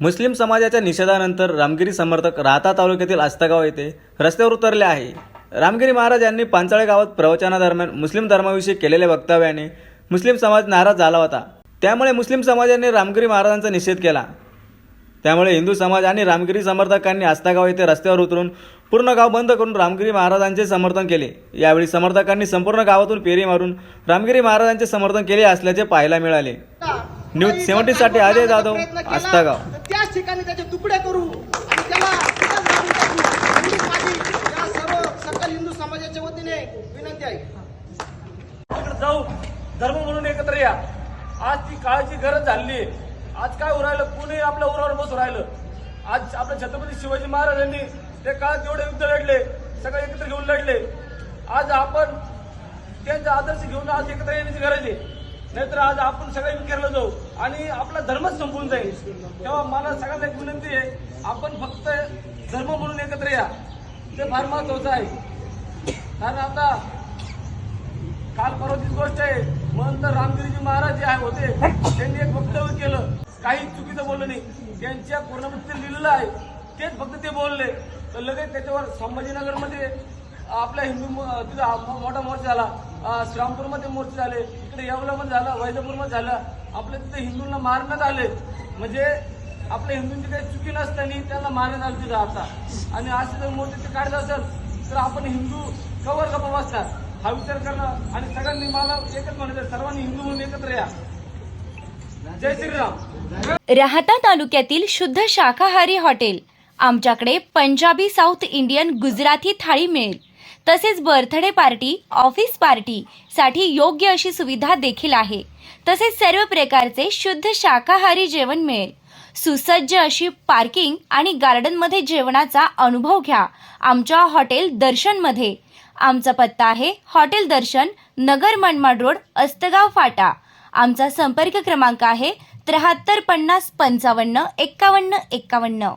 मुस्लिम समाजाच्या निषेधानंतर रामगिरी समर्थक राहता तालुक्यातील आस्तगाव येथे रस्त्यावर उतरले आहे. रामगिरी महाराज यांनी पांचाळे गावात प्रवचनादरम्यान मुस्लिम धर्माविषयी केलेल्या वक्तव्याने मुस्लिम समाज नाराज झाला होता. त्यामुळे मुस्लिम समाजाने रामगिरी महाराजांचा निषेध केला. त्यामुळे हिंदू समाज आणि रामगिरी समर्थकांनी आस्तागाव येथे रस्त्यावर उतरून पूर्ण गाव बंद करून रामगिरी महाराजांचे समर्थन केले. यावेळी समर्थकांनी संपूर्ण गावातून पेरी मारून रामगिरी महाराजांचे समर्थन केले असल्याचे पाहायला मिळाले. न्यूज 70 साठी अजय जाधव, आस्तागाव. तर ठिकाणी त्याचे तुकडे करू आणि त्याला माझी या सर्व सकल हिंदू समाजाच्या वतीने विनंती आहे. जाऊ. धर्म म्हणून एकत्र या. आज ती काळाची गरज झाली. आज काय उरायलं कोणी आपल्या उरावर बसून राहिलं. आज आपल्या छत्रपती शिवाजी महाराजांनी त्या काळात एवढे युद्ध लढले. सगळे एकत्र घेऊन लढले. आज आपण त्यांचा आदर्श घेऊन आज एकत्र येण्याची गरज आहे. नाहीतर आज आपण सगळे विखेरलं जाऊ आणि आपला धर्मच संपून जाईल. तेव्हा मला सगळ्यांना एक विनंती आहे आपण फक्त धर्म म्हणून एकत्र या. ते फार महत्वाचं आहे. कारण आता काल परवाची गोष्ट आहे महंत रामगिरीजी महाराज जे आहे होते त्यांनी एक वक्तव्य केलं. काही चुकीचं बोललं नाही. त्यांच्या पूर्णवृत्ती लिहिलेलं आहे. तेच फक्त ते बोलले. तर लगेच त्याच्यावर संभाजीनगरमध्ये आपल्या हिंदू तिथं मोठा मोर्चा झाला. अं, श्रीरामपूरमध्ये मोर्चे झाले. इकडे झालं झाला वैजापूरमध्ये झालं. आपल्या तिथे हिंदूंना मारण्यात आले. म्हणजे आपल्या हिंदूंची काही चुकी नसताना त्यांना मारण्यात आलं तिथं आता. आणि असे जर मोदी ते काढत असेल तर आपण हिंदू कवर गप्पा बसतात हा विचार करणं आणि सगळ्यांनी मला एकच म्हणायचं सर्वांनी हिंदू म्हणून एकत्र या. जय श्रीराम. राहता तालुक्यातील शुद्ध शाकाहारी हॉटेल. आमच्याकडे पंजाबी साऊथ इंडियन गुजराती थाळी मिळेल. तसेच बर्थडे पार्टी ऑफिस पार्टी साठी योग्य अशी सुविधा देखील आहे. तसेच सर्व प्रकारचे शुद्ध शाकाहारी जेवण मिळेल. सुसज्ज अशी पार्किंग आणि गार्डनमध्ये जेवणाचा अनुभव घ्या. आमच्या हॉटेल दर्शनमध्ये. आमचा पत्ता आहे हॉटेल दर्शन नगर मनमाड रोड अस्तगाव फाटा. आमचा संपर्क क्रमांक आहे त्र्याहत्तर पन्नास पंचावन्न एक्कावन्न एक्कावन्न.